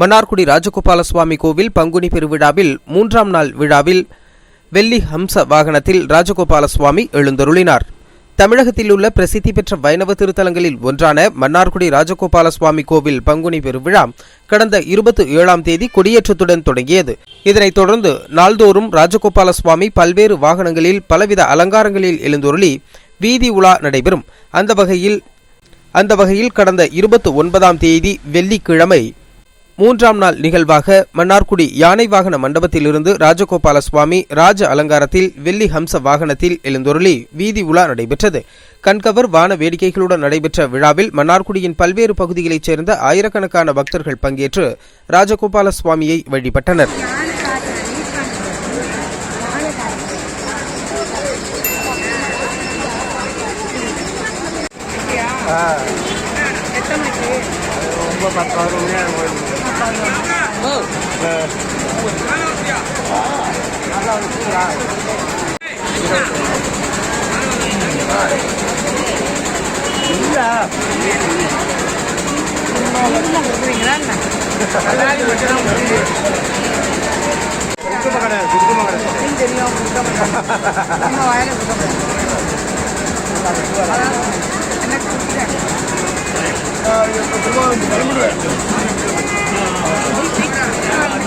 மன்னார்குடி ராஜகோபால சுவாமி கோவில் பங்குனி பெருவிழாவில் மூன்றாம் நாள் விழாவில் வெள்ளி ஹம்ச வாகனத்தில் ராஜகோபால சுவாமி எழுந்தருளினார். தமிழகத்தில் உள்ள பிரசித்தி பெற்ற வைணவ திருத்தலங்களில் ஒன்றான மன்னார்குடி ராஜகோபால சுவாமி கோவில் பங்குனி பெருவிழா கடந்த இருபத்தி ஏழாம் தேதி கொடியேற்றத்துடன் தொடங்கியது. இதனைத் தொடர்ந்து நாள்தோறும் ராஜகோபால சுவாமி பல்வேறு வாகனங்களில் பலவித அலங்காரங்களில் எழுந்தருளி வீதி உலா நடைபெறும். அந்த வகையில் அந்த வகையில் கடந்த இருபத்தி ஒன்பதாம் தேதி வெள்ளிக்கிழமை மூன்றாம் நாள் நிகழ்வாக மன்னார்குடி யானை வாகன மண்டபத்திலிருந்து ராஜகோபால சுவாமி ராஜ அலங்காரத்தில் வெள்ளி ஹம்ச வாகனத்தில் எழுந்தொருளி வீதி உலா நடைபெற்றது. கண்கவர் வான வேடிக்கைகளுடன் நடைபெற்ற விழாவில் மன்னார்குடியின் பல்வேறு பகுதிகளைச் சேர்ந்த ஆயிரக்கணக்கான பக்தர்கள் பங்கேற்று ராஜகோபால சுவாமியை வழிபட்டனர் ரொம்ப பத்து பதினொரு மணி என்ன